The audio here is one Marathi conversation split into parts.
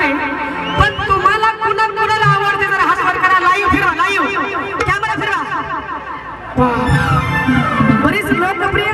नाही. पण तुम्हाला कुणा कुणाला आवडते जर हात करा. लाईव्ह फिरवा लाईव्ह. कॅमेरा फिरवा. बरीच लोकप्रिय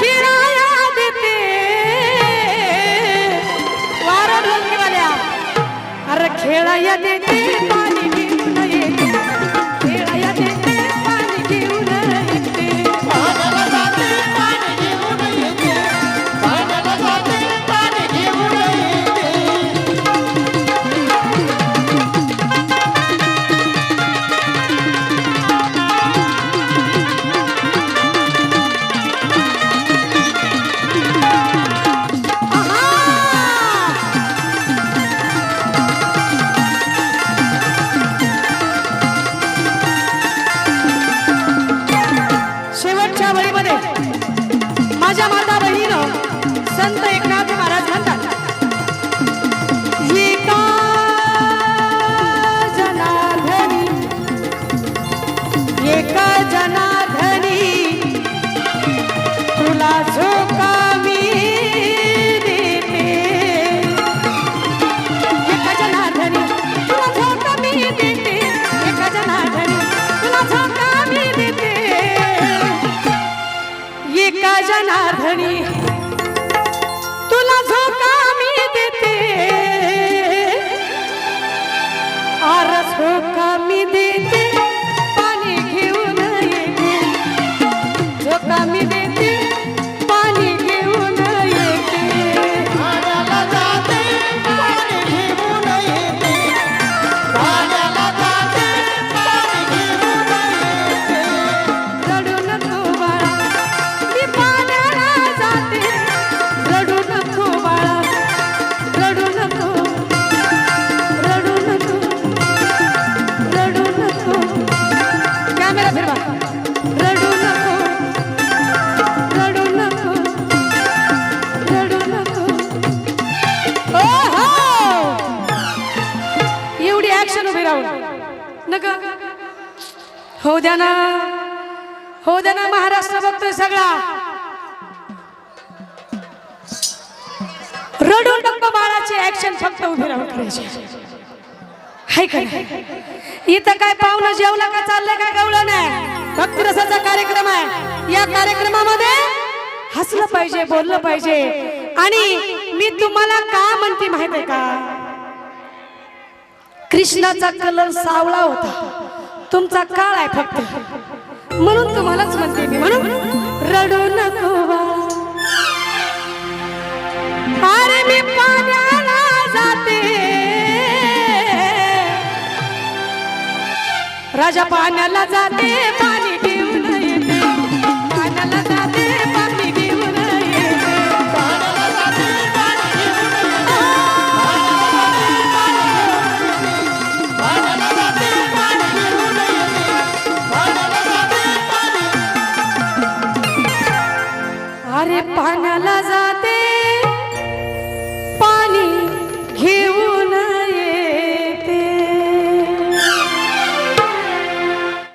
खिळाया देते. वारा नाधणी हो द्या ना. हो द्या ना महाराष्ट्र बघतोय सगळा. रडून डब्ब बाळाचे ऍक्शन फक्त उभे राहून हाय काय इथं काय पाहुणं जेवला का चाललंय काय गवलं नाही? भक्तिरसाचा कार्यक्रम आहे. या कार्यक्रमामध्ये हसलं पाहिजे बोललं पाहिजे. आणि मी तुम्हाला का म्हणते माहिती आहे का? कृष्णाचा कलर सावळा होता. तुमचा काळ आहे फक्त. म्हणून तुम्हालाच म्हणते मी म्हणून. रडू नको अरे मी पाण्याला जाते. राजा पाण्याला जाते अरे पाण्याला जाते.